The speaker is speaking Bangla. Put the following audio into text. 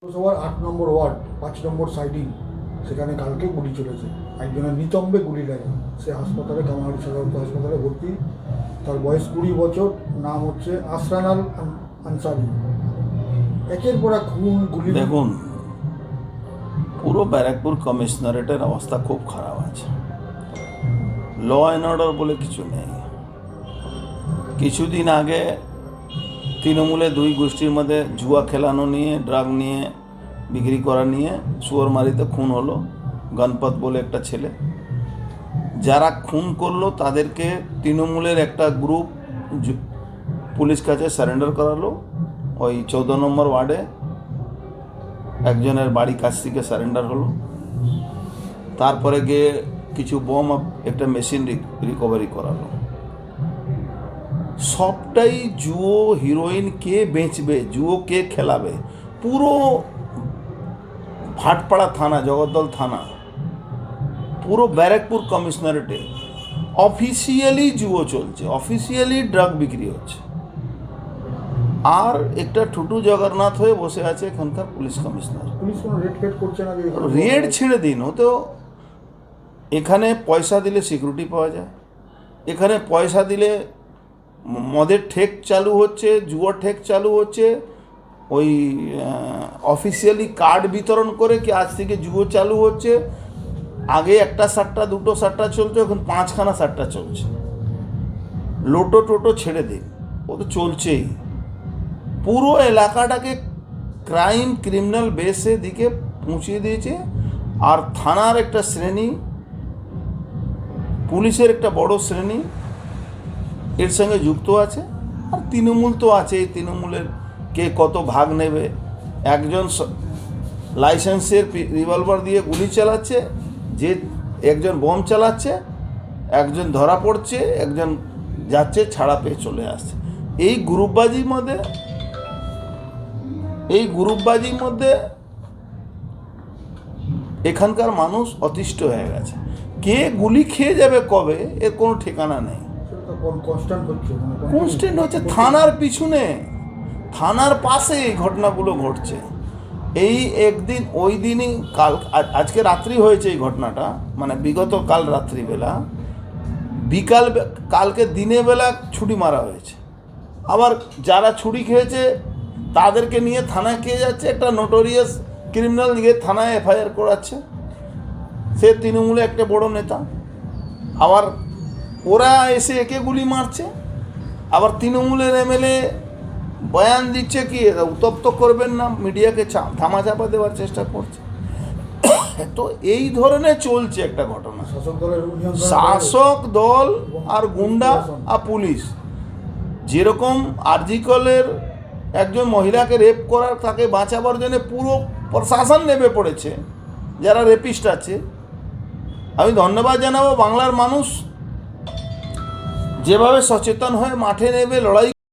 পৌরসভার আট নম্বর ওয়ার্ড, পাঁচ নম্বর সাইডিং, সেখানে কালকে গুলি চলেছে। একজনের নিতম্বে গুলি লাগে। সে হাসপাতালে, কামাহারি সাধারণত হাসপাতালে ভর্তি। তার বয়স কুড়ি বছর। নাম হচ্ছে আসরানাল আন- আনসারি। একের পর এক খুন, গুলি দেখুন, পুরো ব্যারাকপুর কমিশনারেটের অবস্থা খুব খারাপ আছে। ল অ্যান্ড অর্ডার বলে কিছু নেই। কিছুদিন আগে তৃণমূলে দুই গোষ্ঠীর মধ্যে জুয়া খেলানো নিয়ে, ড্রাগ নিয়ে, বিক্রি করা নিয়ে সুয়ারমারিতে খুন হলো গণপত বলে একটা ছেলে। যারা খুন করল তাদেরকে তৃণমূলের একটা গ্রুপ পুলিশ কাছে সারেন্ডার করালো। ওই চৌদ্দ নম্বর ওয়ার্ডে একজনের বাড়ি কাছ থেকে সারেন্ডার হলো। তারপরে গিয়ে কিছু বোম, একটা মেশিন রিকভারি করালো। সবটাই জুয়ো হিরোইন কে বেচবে জুয়ো কে খেলাবে। পুরো ভাটপাড়া থানা জগদ্দল থানা পুরো ব্যারাকপুর কমিশনারেটে অফিসিয়ালি জুয়ো চলছে অফিসিয়ালি ড্রাগ বিক্রি হচ্ছে। আর একটা টুটু জগন্নাথ হয়ে বসে আছে এখানকার পুলিশ কমিশনার। রেড ছেড়ে দিন ও তো এখানে পয়সা দিলে সিকিউরিটি পাওয়া যায় এখানে পয়সা দিলে মদের ঠেক চালু হচ্ছে, জুয়ার ঠেক চালু হচ্ছে, ওই অফিসিয়ালি কার্ড বিতরণ করে কি আজ থেকে জুয়ো চালু হচ্ছে, আগে একটা সাতটা দুটো সাতটা চলতো এখন পাঁচখানা সাতটা চলছে। লোটো টোটো ছেড়ে দিন, ও তো চলছেই। পুরো এলাকাটাকে ক্রাইম ক্রিমিনাল বেসে দিকে পৌঁছিয়ে দিয়েছে, আর থানার একটা শ্রেণি, পুলিশের একটা বড় শ্রেণি এর সঙ্গে যুক্ত আছে, আর তৃণমূল তো আছেই। তৃণমূলের কে কত ভাগ নেবে? একজন লাইসেন্সের রিভলভার দিয়ে গুলি চালাচ্ছে, যে একজন বোম চালাচ্ছে, একজন ধরা পড়ছে, একজন যাচ্ছে, ছাড়া পেয়ে চলে আসছে। এই গ্রুপবাজির মধ্যে, এই গ্রুপবাজির মধ্যে এখানকার মানুষ অতিষ্ঠ হয়ে গেছে। কে গুলি খেয়ে যাবে কবে, এর কোনো ঠিকানা নেই। কনস্ট্যান্ট হচ্ছে মানে কনস্ট্যান্ট থানার পিছনে থানার পাশে এই ঘটনাগুলো ঘটছে। এই একদিন ওই দিনই কাল আজকে রাত্রি হয়েছে এই ঘটনাটা মানে বিগত কাল রাত্রিবেলা। বিকাল কালকে দিনের বেলা ছুটি মারা হয়েছে। আবার যারা ছুরি খেয়েছে তাদেরকে নিয়ে থানায় খেয়ে যাচ্ছে একটা নোটোরিয়াস ক্রিমিনাল গিয়ে থানায় এফআইআর করাচ্ছে। সে তৃণমূলে একটা বড় নেতা। আবার ওরা এসে একে গুলি মারছে। আবার তৃণমূলের এমএলএ বয়ান দিচ্ছে কি উত্তপ্ত করবেন না মিডিয়াকে ধামাচাপা দেওয়ার চেষ্টা করছে। তো এই ধরনের চলছে একটা ঘটনা। শাসক দল আর গুন্ডা আর পুলিশ যেরকম আরজিকলের একজন মহিলাকে রেপ করার তাকে বাঁচাবার জন্য পুরো প্রশাসন নেমে পড়েছে যারা রেপিস্ট আছে। আমি ধন্যবাদ জানাব বাংলার মানুষ যেভাবে সচেতন হয়ে মাঠে নেবে লড়াই